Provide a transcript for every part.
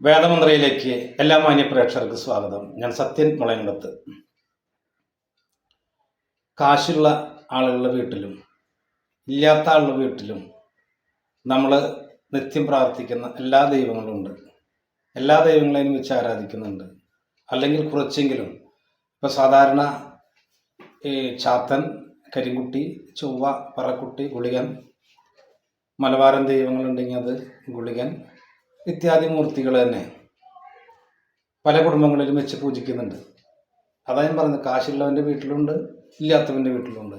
വേദമന്ത്രയിലേക്ക് എല്ലാ മാന്യ പ്രേക്ഷകർക്ക് സ്വാഗതം. ഞാൻ സത്യൻ മുളയങ്കത്ത് കാശുള്ള ആളുകളുടെ വീട്ടിലും ഇല്ലാത്ത ആളുടെ വീട്ടിലും നമ്മൾ നിത്യം പ്രാർത്ഥിക്കുന്ന എല്ലാ ദൈവങ്ങളും ഉണ്ട്. എല്ലാ ദൈവങ്ങളെയും വെച്ച് ആരാധിക്കുന്നുണ്ട്. അല്ലെങ്കിൽ കുറച്ചെങ്കിലും ഇപ്പോൾ സാധാരണ ഈ ചാത്തൻ കരിങ്കുട്ടി ചൊവ്വ പറക്കുട്ടി ഗുളികൻ മലബാരൻ ദൈവങ്ങളുണ്ടെങ്കിൽ അത് ഗുളികൻ ഇത്യാദി മൂർത്തികൾ തന്നെ പല കുടുംബങ്ങളിലും വെച്ച് പൂജിക്കുന്നുണ്ട്. അതാ ഞാൻ പറഞ്ഞത് കാശുള്ളവന്റെ വീട്ടിലുണ്ട് ഇല്ലാത്തവന്റെ വീട്ടിലുണ്ട്.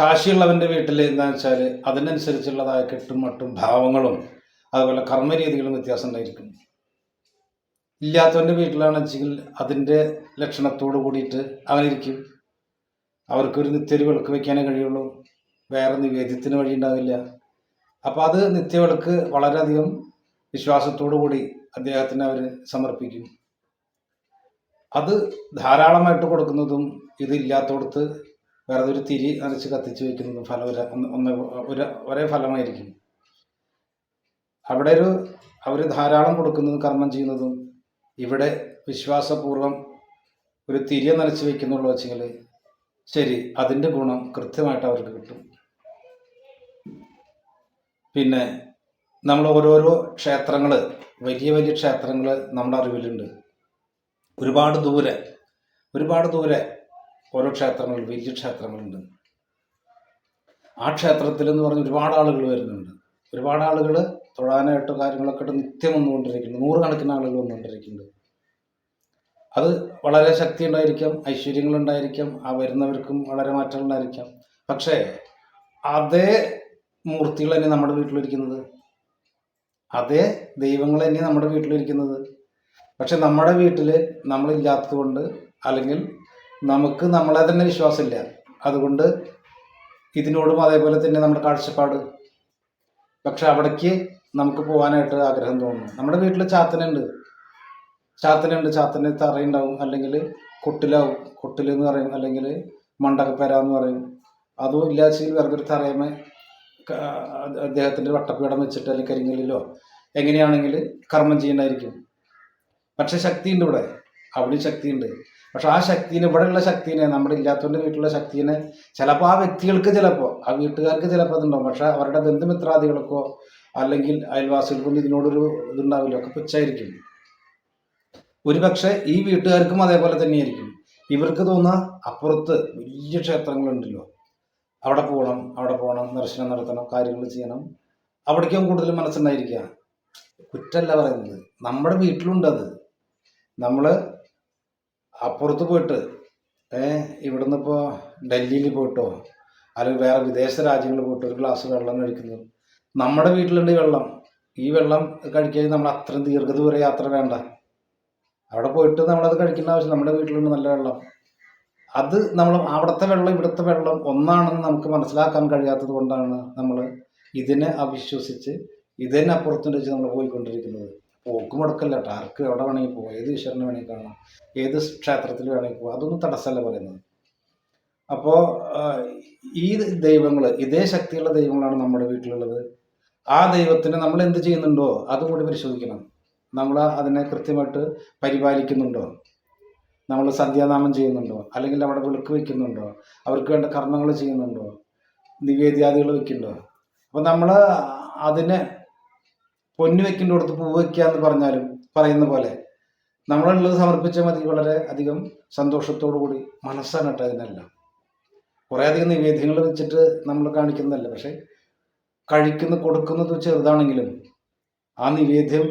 കാശിയുള്ളവന്റെ വീട്ടിൽ എന്താണെന്ന് വെച്ചാൽ അതിനനുസരിച്ചുള്ളതായ കെട്ടും മട്ടും ഭാവങ്ങളും അതുപോലെ കർമ്മരീതികളും വ്യത്യാസം ഉണ്ടായിരിക്കും. ഇല്ലാത്തവന്റെ വീട്ടിലാണെന്ന് വെച്ചെങ്കിൽ അതിന്റെ ലക്ഷണത്തോട് കൂടിയിട്ട് അങ്ങനെ ഇരിക്കും. അവർക്കൊരു നിത്യൊരു വിളക്ക് വയ്ക്കാനേ കഴിയുള്ളൂ. വേറെ നിവേദ്യത്തിന് വഴി ഉണ്ടാവില്ല അപ്പോൾ അത് നിത്യവിളക്ക് വളരെയധികം കൂടി അദ്ദേഹത്തിന് അവർ സമർപ്പിക്കും. അത് ധാരാളമായിട്ട് കൊടുക്കുന്നതും ഇതില്ലാത്തടത്ത് വേറെ ഒരു തിരി നിറച്ച് കത്തിച്ച് വയ്ക്കുന്നതും ഫലം ഒന്ന് ഒരു ഒരേ ഫലമായിരിക്കും. അവിടെ ഒരു അവർ ധാരാളം കൊടുക്കുന്നതും കർമ്മം ചെയ്യുന്നതും ഇവിടെ വിശ്വാസപൂർവം ഒരു തിരിയെ നനച്ച് വയ്ക്കുന്നുള്ളൂ വെച്ചെങ്കിൽ ശരി അതിന്റെ ഗുണം കൃത്യമായിട്ട് അവർക്ക് കിട്ടും. പിന്നെ നമ്മൾ ഓരോരോ ക്ഷേത്രങ്ങൾ വലിയ വലിയ ക്ഷേത്രങ്ങൾ നമ്മുടെ അറിവിലുണ്ട്. ഒരുപാട് ദൂരെ ഒരുപാട് ദൂരെ ഓരോ ക്ഷേത്രങ്ങൾ വലിയ ക്ഷേത്രങ്ങളുണ്ട്. ആ ക്ഷേത്രത്തിൽ എന്ന് പറഞ്ഞ് ഒരുപാട് ആളുകൾ വരുന്നുണ്ട്. ഒരുപാട് ആളുകൾ തൊഴാനായിട്ട് കാര്യങ്ങളൊക്കെ നിത്യം വന്നുകൊണ്ടിരിക്കുന്നുണ്ട് നൂറുകണക്കിന് ആളുകൾ വന്നുകൊണ്ടിരിക്കുന്നുണ്ട് അത് വളരെ ശക്തി ഉണ്ടായിരിക്കാം ഐശ്വര്യങ്ങൾ ഉണ്ടായിരിക്കാം ആ വരുന്നവർക്കും വളരെ മാറ്റങ്ങളുണ്ടായിരിക്കാം പക്ഷേ അതേ മൂർത്തികൾ തന്നെ നമ്മുടെ വീട്ടിലിരിക്കുന്നത്? അതേ ദൈവങ്ങൾ തന്നെ നമ്മുടെ വീട്ടിലിരിക്കുന്നത്. പക്ഷെ നമ്മുടെ വീട്ടിൽ നമ്മളില്ലാത്തത് കൊണ്ട് അല്ലെങ്കിൽ നമുക്ക് നമ്മളെ തന്നെ വിശ്വാസമില്ല. അതുകൊണ്ട് ഇതിനോടും അതേപോലെ തന്നെ നമ്മുടെ കാഴ്ചപ്പാട്. പക്ഷെ അവിടേക്ക് നമുക്ക് പോകാനായിട്ട് ആഗ്രഹം തോന്നുന്നു. നമ്മുടെ വീട്ടിൽ ചാത്തനുണ്ട്. ചാത്തനുണ്ട്. ചാത്തന് തറയുണ്ടാവും അല്ലെങ്കിൽ കൊട്ടിലാവും. കൊട്ടിൽ എന്ന് പറയും. അല്ലെങ്കിൽ മണ്ടകപ്പര എന്ന് പറയും. അതും ഇല്ലാച്ചെങ്കിൽ വേറെ ഒരു തറയമേ അദ്ദേഹത്തിന്റെ വട്ടപ്പീഠം വെച്ചിട്ട് അല്ലെങ്കിൽ കരിങ്ങലിലോ എങ്ങനെയാണെങ്കിൽ കർമ്മം ചെയ്യണ്ടായിരിക്കും. പക്ഷെ ശക്തിയുണ്ട് ഇവിടെ. അവിടെ ശക്തിയുണ്ട്. പക്ഷെ ആ ശക്തിനെ ഇവിടെയുള്ള ശക്തിനെ നമ്മുടെ ഇല്ലാത്തവന്റെ വീട്ടിലുള്ള ശക്തിനെ ചിലപ്പോൾ ആ വ്യക്തികൾക്ക് ചിലപ്പോൾ ആ വീട്ടുകാർക്ക് ചിലപ്പോൾ അതുണ്ടാവും. പക്ഷെ അവരുടെ ബന്ധുമിത്രാദികൾക്കോ അല്ലെങ്കിൽ അയൽവാസികൾക്കും ഇതിനോടൊരു ഇതുണ്ടാവില്ല. ഒക്കെ പുച്ഛായിരിക്കും. ഒരു പക്ഷേ ഈ വീട്ടുകാർക്കും അതേപോലെ തന്നെയായിരിക്കും. ഇവർക്ക് തോന്നുക അപ്പുറത്ത് വലിയ ക്ഷേത്രങ്ങളുണ്ടല്ലോ. അവിടെ പോകണം അവിടെ പോകണം ദർശനം നടത്തണം കാര്യങ്ങൾ ചെയ്യണം. അവിടേക്കും കൂടുതൽ മനസ്സുണ്ടായിരിക്കുക. കുറ്റമല്ല പറയുന്നത്. നമ്മുടെ അത്. നമ്മൾ അപ്പുറത്ത് പോയിട്ട് ഏ ഇവിടുന്ന് ഇപ്പോൾ ഡൽഹിയിൽ പോയിട്ടോ അല്ലെങ്കിൽ വേറെ വിദേശ രാജ്യങ്ങളിൽ പോയിട്ട് ഒരു ഗ്ലാസ് വെള്ളം കഴിക്കുന്നത് നമ്മുടെ വീട്ടിലുണ്ട് വെള്ളം. ഈ വെള്ളം കഴിക്കാൻ നമ്മൾ അത്രയും ദീർഘദൂര യാത്ര വേണ്ട. അവിടെ പോയിട്ട് നമ്മളത് കഴിക്കേണ്ട ആവശ്യം നമ്മുടെ വീട്ടിലുണ്ട് നല്ല വെള്ളം. അത് നമ്മൾ അവിടുത്തെ വെള്ളം ഇവിടുത്തെ വെള്ളം ഒന്നാണെന്ന് നമുക്ക് മനസ്സിലാക്കാൻ കഴിയാത്തത് കൊണ്ടാണ് നമ്മൾ ഇതിനെ അവിശ്വസിച്ച് ഇതിനെ അപ്പുറത്തുണ്ട് വെച്ച് നമ്മൾ പോയിക്കൊണ്ടിരിക്കുന്നത്. പോക്ക് മുടക്കല്ല കേട്ടോ ആർക്ക് എവിടെ വേണമെങ്കിൽ പോകാം ഏത് ഈശ്വരനെ വേണമെങ്കിൽ കാണാം ഏത് ക്ഷേത്രത്തിൽ വേണമെങ്കിൽ പോകാം അതൊന്നും തടസ്സമല്ല പറയുന്നത്. അപ്പോൾ ഈ ദൈവങ്ങൾ ഇതേ ശക്തിയുള്ള ദൈവങ്ങളാണ് നമ്മുടെ വീട്ടിലുള്ളത്. ആ ദൈവത്തിന് നമ്മൾ എന്ത് ചെയ്യുന്നുണ്ടോ അതുകൂടി പരിശോധിക്കണം. നമ്മൾ അതിനെ കൃത്യമായിട്ട് പരിപാലിക്കുന്നുണ്ടോ? നമ്മൾ സന്ധ്യാനാമം ചെയ്യുന്നുണ്ടോ? അല്ലെങ്കിൽ അവിടെ വിളക്ക് വയ്ക്കുന്നുണ്ടോ അവർക്ക് വേണ്ട കർമ്മങ്ങൾ ചെയ്യുന്നുണ്ടോ? നിവേദ്യാദികൾ വെക്കുന്നുണ്ടോ? അപ്പം നമ്മൾ അതിനെ പൊന്നു വെക്കുന്നിടത്ത് പൂവ് വയ്ക്കുക എന്ന് പറഞ്ഞാലും പറയുന്ന പോലെ നമ്മളുള്ളത് സമർപ്പിച്ചാൽ മതി. വളരെ അധികം സന്തോഷത്തോടു കൂടി മനസ്സാണ് കേട്ടോ അതിനെല്ലാം കുറേ അധികം നിവേദ്യങ്ങൾ വെച്ചിട്ട് നമ്മൾ കാണിക്കുന്നതല്ല. പക്ഷേ കഴിക്കുന്ന കൊടുക്കുന്നത് ചെറുതാണെങ്കിലും ആ നിവേദ്യം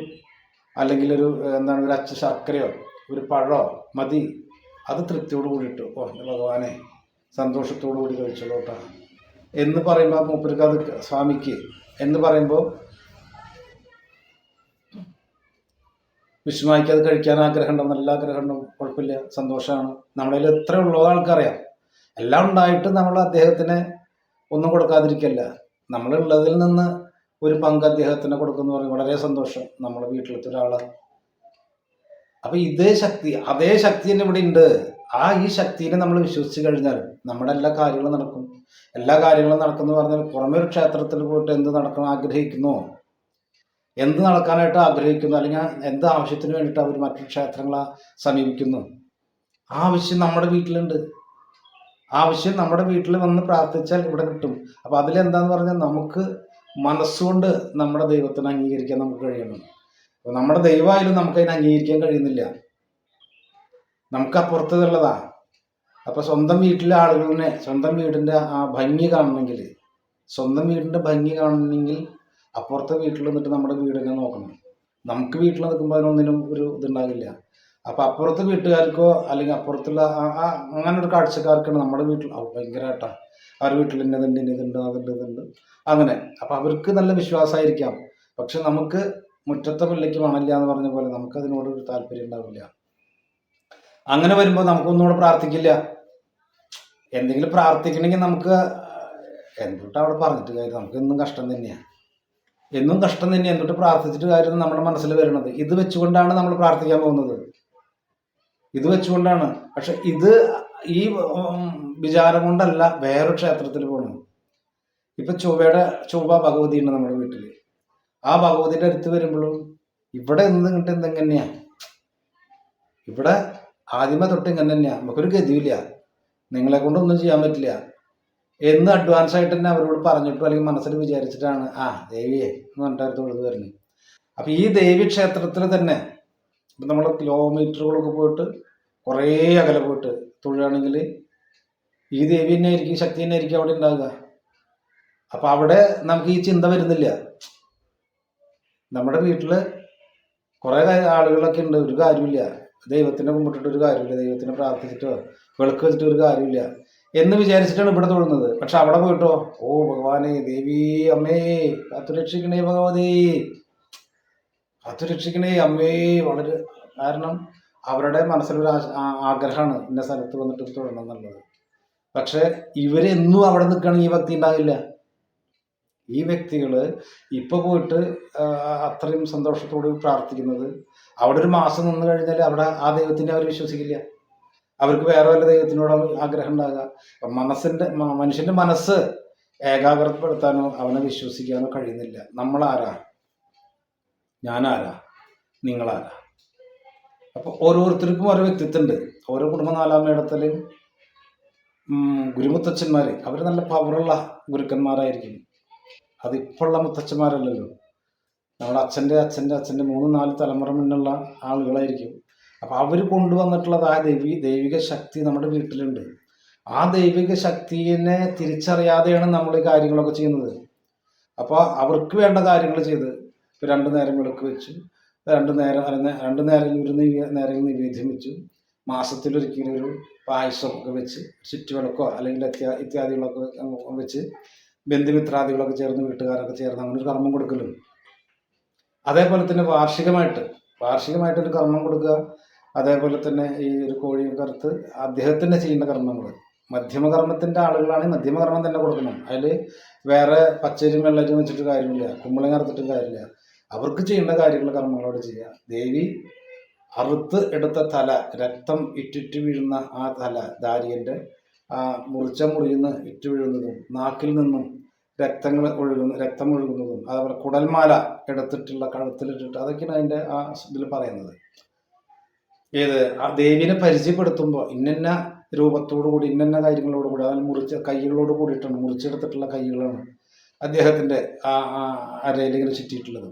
അല്ലെങ്കിൽ ഒരു എന്താണ് ഒരു അച്ച ശർക്കരയോ ഒരു പഴമോ മതി. അത് തൃപ്തിയോട് കൂടിയിട്ട് ഓ ഭഗവാനെ സന്തോഷത്തോടു കൂടി കഴിച്ചോട്ടാ എന്ന് പറയുമ്പോൾ മൂപ്പർക്ക് അത് സ്വാമിക്ക് എന്ന് പറയുമ്പോൾ വിഷ്ണുവായിക്ക് അത് കഴിക്കാൻ ആഗ്രഹം ഉണ്ടാവും നല്ല ആഗ്രഹം ഉണ്ടാവും കുഴപ്പമില്ല. സന്തോഷമാണ്. നമ്മളതിൽ എത്ര ഉള്ളത് ആൾക്കറിയാം എല്ലാം ഉണ്ടായിട്ട് നമ്മൾ അദ്ദേഹത്തിന് ഒന്നും കൊടുക്കാതിരിക്കല്ല. നമ്മളുള്ളതിൽ നിന്ന് ഒരു പങ്ക് അദ്ദേഹത്തിന് കൊടുക്കുന്നു പറയും. വളരെ സന്തോഷം. നമ്മുടെ വീട്ടിലത്തെ ഒരാൾ അപ്പൊ ഇതേ ശക്തി അതേ ശക്തി തന്നെ ഇവിടെ ഉണ്ട്. ആ ഈ ശക്തിനെ നമ്മൾ വിശ്വസിച്ച് കഴിഞ്ഞാൽ നമ്മുടെ എല്ലാ കാര്യങ്ങളും നടക്കും. എല്ലാ കാര്യങ്ങളും നടക്കുന്നു പറഞ്ഞാൽ പുറമേ ഒരു ക്ഷേത്രത്തിൽ പോയിട്ട് എന്ത് നടക്കണം ആഗ്രഹിക്കുന്നു? എന്ത് നടക്കാനായിട്ട് ആഗ്രഹിക്കുന്നു? അല്ലെങ്കിൽ എന്ത് ആവശ്യത്തിന് വേണ്ടിയിട്ട് അവർ മറ്റു ക്ഷേത്രങ്ങളെ സമീപിക്കുന്നു? ആവശ്യം നമ്മുടെ വീട്ടിലുണ്ട്. ആവശ്യം നമ്മുടെ വീട്ടിൽ വന്ന് പ്രാർത്ഥിച്ചാൽ ഇവിടെ കിട്ടും. അപ്പോൾ അതിലെന്താന്ന് പറഞ്ഞാൽ നമുക്ക് മനസ്സുകൊണ്ട് നമ്മുടെ ദൈവത്തിനെ അംഗീകരിക്കാൻ നമുക്ക് കഴിയണം. അപ്പോൾ നമ്മുടെ ദൈവമായാലും നമുക്ക് അതിനെ അംഗീകരിക്കാൻ കഴിയുന്നില്ല. നമുക്ക് അപ്പുറത്തുള്ളതാ അപ്പൊ സ്വന്തം വീട്ടിലെ ആളുകളിനെ സ്വന്തം വീടിന്റെ ആ ഭംഗി കാണണമെങ്കിൽ സ്വന്തം വീടിന്റെ ഭംഗി കാണണമെങ്കിൽ അപ്പുറത്തെ വീട്ടിൽ നിന്നിട്ട് നമ്മുടെ വീടിനെ നോക്കണം. നമുക്ക് വീട്ടിൽ നിൽക്കുമ്പോൾ അതിനൊന്നിനും ഒരു ഇതുണ്ടാകില്ല. അപ്പൊ അപ്പുറത്തെ വീട്ടുകാർക്കോ അല്ലെങ്കിൽ അപ്പുറത്തുള്ള ആ- അങ്ങനെ ഒരു കാഴ്ചക്കാർക്കാണ് നമ്മുടെ വീട്ടിൽ ഭയങ്കരമായിട്ടാ അവരുടെ വീട്ടിൽ ഇന്നതുണ്ട് ഇന്നതുണ്ട് അതുണ്ട് ഇതുണ്ട്. അങ്ങനെ. അപ്പൊ അവർക്ക് നല്ല വിശ്വാസമായിരിക്കാം. പക്ഷെ നമുക്ക് മുറ്റത്തെ പിള്ളയ്ക്ക് മണല്ല എന്ന് പറഞ്ഞ പോലെ നമുക്ക് അതിനോട് ഒരു താല്പര്യം ഉണ്ടാവില്ല. അങ്ങനെ വരുമ്പോൾ നമുക്കൊന്നുകൂടെ പ്രാർത്ഥിക്കില്ല. എന്തെങ്കിലും പ്രാർത്ഥിക്കണമെങ്കിൽ നമുക്ക് എന്തുട്ട് അവിടെ പറഞ്ഞിട്ട് കാര്യം? നമുക്ക് എന്നും കഷ്ടം തന്നെയാണ് എന്നും കഷ്ടം തന്നെ എന്തുട്ട് പ്രാർത്ഥിച്ചിട്ട് കാര്യം നമ്മുടെ മനസ്സിൽ വരുന്നത് ഇത് വെച്ചുകൊണ്ടാണ് നമ്മൾ പ്രാർത്ഥിക്കാൻ പോകുന്നത്. ഇത് വെച്ചുകൊണ്ടാണ്. പക്ഷെ ഇത് ഈ വിചാരം കൊണ്ടല്ല വേറൊരു ക്ഷേത്രത്തിൽ പോകണം ഇപ്പൊ ചൊവ്വയുടെ ചൊവ്വ ഭഗവതി ഉണ്ട് നമ്മുടെ വീട്ടിൽ ആ ഭഗവതിയുടെ അടുത്ത് വരുമ്പോഴും ഇവിടെ എന്ത് കിട്ടും എന്തെങ്ങനെയാ ഇവിടെ ആദ്യമേ തൊട്ട് ഇങ്ങനെ തന്നെയാ. നമുക്കൊരു ഗതിയില്ല. നിങ്ങളെ കൊണ്ടൊന്നും ചെയ്യാൻ പറ്റില്ല. എന്ന് അഡ്വാൻസ് ആയിട്ട് തന്നെ അവരോട് പറഞ്ഞിട്ടോ അല്ലെങ്കിൽ മനസ്സിൽ വിചാരിച്ചിട്ടാണ് ആ ദേവിയെ എന്ന് പറഞ്ഞിട്ട് തൊഴുത് വരുന്നത്. അപ്പൊ ഈ ദേവി ക്ഷേത്രത്തിൽ തന്നെ ഇപ്പം നമ്മൾ കിലോമീറ്ററുകളൊക്കെ പോയിട്ട് കുറേ അകലെ പോയിട്ട് തൊഴുകയാണെങ്കിൽ ഈ ദേവി തന്നെ ആയിരിക്കും ശക്തി തന്നെ ആയിരിക്കും അവിടെ ഉണ്ടാകുക അപ്പൊ അവിടെ നമുക്ക് ഈ ചിന്ത വരുന്നില്ല. നമ്മുടെ വീട്ടിൽ കുറേ ആളുകളൊക്കെ ഉണ്ട്. ഒരു കാര്യമില്ല ദൈവത്തിനെ കുമ്പിട്ടിട്ട് ഒരു കാര്യമില്ല ദൈവത്തിനെ പ്രാർത്ഥിച്ചിട്ടോ വിളക്ക് വെച്ചിട്ട് ഒരു കാര്യമില്ല എന്ന് വിചാരിച്ചിട്ടാണ് ഇവിടെ തൊഴുന്നത്. പക്ഷെ അവിടെ പോയിട്ടോ ഓ ഭഗവാനെ ദേവി അമ്മേ കാത്തുരക്ഷിക്കണേ ഭഗവതി. കാത്തുരക്ഷിക്കണേ അമ്മേ വളരെ കാരണം അവരുടെ മനസ്സിലൊരു ആഗ്രഹമാണ് ഇന്ന സ്ഥലത്ത് വന്നിട്ട് തൊഴണം എന്നുള്ളത്. പക്ഷെ ഇവരെന്നും അവിടെ നിൽക്കുകയാണെങ്കിൽ ഭക്തി ഉണ്ടാകില്ല ഈ വ്യക്തികൾ ഇപ്പൊ പോയിട്ട് അത്രയും സന്തോഷത്തോട് പ്രാർത്ഥിക്കുന്നത് അവിടെ ഒരു മാസം നിന്ന് കഴിഞ്ഞാൽ അവിടെ ആ ദൈവത്തിനെ അവർ വിശ്വസിക്കില്ല. അവർക്ക് വേറെ വല്ല ദൈവത്തിനോട് ആഗ്രഹം ഉണ്ടാകുക അപ്പൊ മനസ്സിന്റെ മ- മനുഷ്യന്റെ മനസ്സ് ഏകാഗ്രപ്പെടുത്താനോ അവനെ വിശ്വസിക്കാനോ കഴിയുന്നില്ല. നമ്മളാരാ? ഞാനാരാ? നിങ്ങളാരാ? അപ്പൊ ഓരോരുത്തർക്കും ഓരോ വ്യക്തിത്വമുണ്ട് ഓരോ കുടുംബ നാലാം മേടത്തിൽ ഗുരുമുത്തച്ഛന്മാര് അവർ നല്ല പവറുള്ള ഗുരുക്കന്മാരായിരിക്കും. അതിപ്പോഴുള്ള മുത്തച്ഛന്മാരല്ലല്ലോ. നമ്മുടെ അച്ഛന്റെ അച്ഛന്റെ അച്ഛന്റെ മൂന്ന് നാല് തലമുറ മുന്നുള്ള ആളുകളായിരിക്കും. അപ്പോൾ അവർ കൊണ്ടുവന്നിട്ടുള്ളത് ആ ദൈവി ദൈവിക ശക്തി നമ്മുടെ വീട്ടിലുണ്ട്. ആ ദൈവിക ശക്തിയെ തിരിച്ചറിയാതെയാണ് നമ്മൾ ഈ കാര്യങ്ങളൊക്കെ ചെയ്യുന്നത്. അപ്പോൾ അവർക്ക് വേണ്ട കാര്യങ്ങൾ ചെയ്ത് ഇപ്പോൾ രണ്ട് നേരം വിളക്ക് വെച്ചു രണ്ട് നേരം രണ്ട് നേരം ഒരു നേരം നിവേദ്യം വെച്ചു മാസത്തിലൊരിക്കലും ഒരു പായസം ഒക്കെ വെച്ച് ചുറ്റുവിളക്കോ അല്ലെങ്കിൽ ഇത്യാ- ഇത്യാദികളൊക്കെ വെച്ച് ബന്ധുമിത്രാദികളൊക്കെ ചേർന്ന് വീട്ടുകാരൊക്കെ ചേർന്ന് അങ്ങനെ ഒരു കർമ്മം കൊടുക്കലും. അതേപോലെ തന്നെ വാർഷികമായിട്ട് വാർഷികമായിട്ടൊരു കർമ്മം കൊടുക്കുക. അതേപോലെ തന്നെ ഈ ഒരു കോഴിയെ കറുത്ത് അദ്ദേഹത്തിന്റെ ചെയ്യേണ്ട കർമ്മങ്ങൾ. മധ്യമകർമ്മത്തിന്റെ ആളുകളാണ് മധ്യമകർമ്മം തന്നെ കൊടുക്കണം അതിൽ വേറെ പച്ചരിയും വെള്ളരിയും വെച്ചിട്ട് കാര്യമില്ല കുമ്പളങ്ങ അറുത്തിട്ടും കാര്യമില്ല. അവർക്ക് ചെയ്യേണ്ട കാര്യങ്ങൾ കർമ്മങ്ങളോട് ചെയ്യുക. ദേവി അറുത്ത് എടുത്ത തല രക്തം ഇറ്റിറ്റ് വീഴുന്ന ആ തല ദാരിയന്റെ ആ മുറിച്ച മുറിയിൽ നിന്ന് ഇറ്റ് വീഴുന്നതും നാക്കിൽ നിന്നും രക്തങ്ങൾ ഒഴുകുന്ന രക്തം ഒഴുകുന്നതും അതേപോലെ കുടൽമാല എടുത്തിട്ടുള്ള കഴുത്തിലിട്ടിട്ട് അതൊക്കെയാണ് അതിന്റെ ആ ഇതിൽ പറയുന്നത്. ഏത്? ആ ദേവിനെ പരിചയപ്പെടുത്തുമ്പോൾ ഇന്നന്ന രൂപത്തോടു കൂടി ഇന്നന്ന കാര്യങ്ങളോട് കൂടി അതിൽ മുറിച്ച കൈകളോട് കൂടിയിട്ടാണ് മുറിച്ചെടുത്തിട്ടുള്ള കൈകളാണ് അദ്ദേഹത്തിന്റെ ആ ആ അരയിലിങ്ങനെ ചുറ്റിയിട്ടുള്ളത്.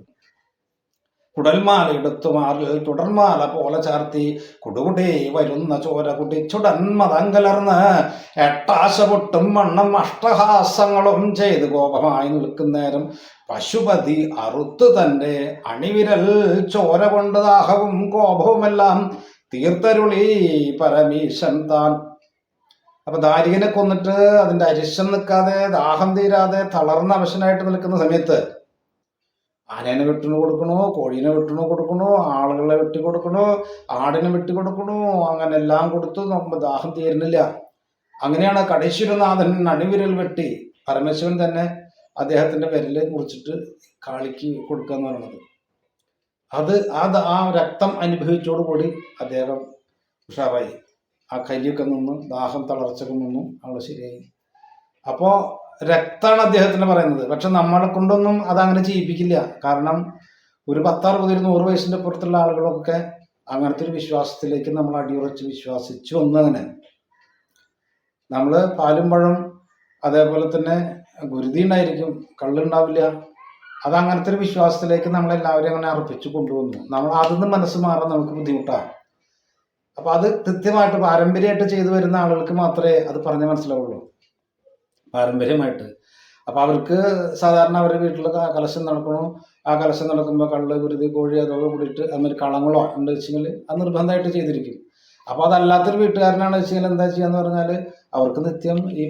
കുടൽമാല എടുത്തു മാറിൽ തുടർമാല പോലെ ചാർത്തി കുടുകുടി വരുന്ന ചോര കുട്ടി കലർന്ന് എട്ടാശ പൊട്ടും മണ്ണം അഷ്ടഹാസങ്ങളും ചെയ്ത് കോപമായി നിൽക്കുന്നേരം പശുപതി അറുത്തു തന്റെ അണിവിരൽ ചോര കൊണ്ട് ദാഹവും കോപവുമെല്ലാം തീർത്തരുളി പരമീശൻ താൻ. അപ്പൊ ദാരികനെ കൊന്നിട്ട് അതിന്റെ അരിശം നിൽക്കാതെ ദാഹം തീരാതെ തളർന്ന അവശനായിട്ട് നിൽക്കുന്ന സമയത്ത് ആനേനെ വെട്ടിന് കൊടുക്കണോ? കോഴീനെ വെട്ടിന് കൊടുക്കണോ? ആളുകളെ വെട്ടി കൊടുക്കണോ? ആടിനെ വെട്ടി കൊടുക്കണോ? അങ്ങനെ എല്ലാം കൊടുത്തു നോക്കുമ്പോൾ ദാഹം തീരുന്നില്ല. അങ്ങനെയാണ് കടേശ്വരനാഥൻ നടുവിരൽ വെട്ടി പരമേശ്വരൻ തന്നെ അദ്ദേഹത്തിന്റെ വിരലെ മുറിച്ചിട്ട് കാളിക്ക് കൊടുക്കുക എന്ന് പറയുന്നത്. അത് അത് ആ രക്തം അനുഭവിച്ചോടുകൂടി അദ്ദേഹം ഉഷാറായി. ആ കൈയൊക്കെ നിന്നു ദാഹം തളർച്ചൊക്കെ നിന്നു. ആൾ ശരിയായി. അപ്പോ രക്താണ് അദ്ദേഹത്തിന് പറയുന്നത്. പക്ഷെ നമ്മളെ കൊണ്ടൊന്നും അതങ്ങനെ ചെയ്യിപ്പിക്കില്ല. കാരണം ഒരു പത്താറുപത് ഒരു നൂറ് വയസ്സിന്റെ പുറത്തുള്ള ആളുകളൊക്കെ അങ്ങനത്തെ ഒരു വിശ്വാസത്തിലേക്ക് നമ്മൾ അടിയുറച്ച് വിശ്വാസിച്ചു ഒന്നങ്ങനെ നമ്മൾ പാലും പഴം അതേപോലെ തന്നെ ഗുരുതി ഉണ്ടായിരിക്കും കള്ളുണ്ടാവില്ല. അത് അങ്ങനത്തെ ഒരു വിശ്വാസത്തിലേക്ക് നമ്മളെല്ലാവരും അങ്ങനെ അർപ്പിച്ചു കൊണ്ടുവന്നു. നമ്മൾ അതിൽ നിന്ന് മനസ്സ് മാറാൻ നമുക്ക് ബുദ്ധിമുട്ടാണ് അപ്പൊ അത് കൃത്യമായിട്ട് പാരമ്പര്യമായിട്ട് ചെയ്തു വരുന്ന ആളുകൾക്ക് മാത്രമേ അത് പറഞ്ഞ് മനസ്സിലാവുള്ളൂ. പാരമ്പര്യമായിട്ട്. അപ്പൊ അവർക്ക് സാധാരണ അവരുടെ വീട്ടിൽ കലശം നടക്കണം? ആ കലശം നടക്കുമ്പോൾ കള്ള് കുരുതി കോഴി അതൊക്കെ കൂടിയിട്ട് അതിൽ കളങ്ങളോ ഉണ്ട് വെച്ചെങ്കിൽ അത് നിർബന്ധമായിട്ട് ചെയ്തിരിക്കും. അപ്പോൾ അതല്ലാത്തൊരു വീട്ടുകാരനാണ് വെച്ചെങ്കിൽ എന്താ ചെയ്യാന്ന് പറഞ്ഞാൽ അവർക്ക് നിത്യം ഈ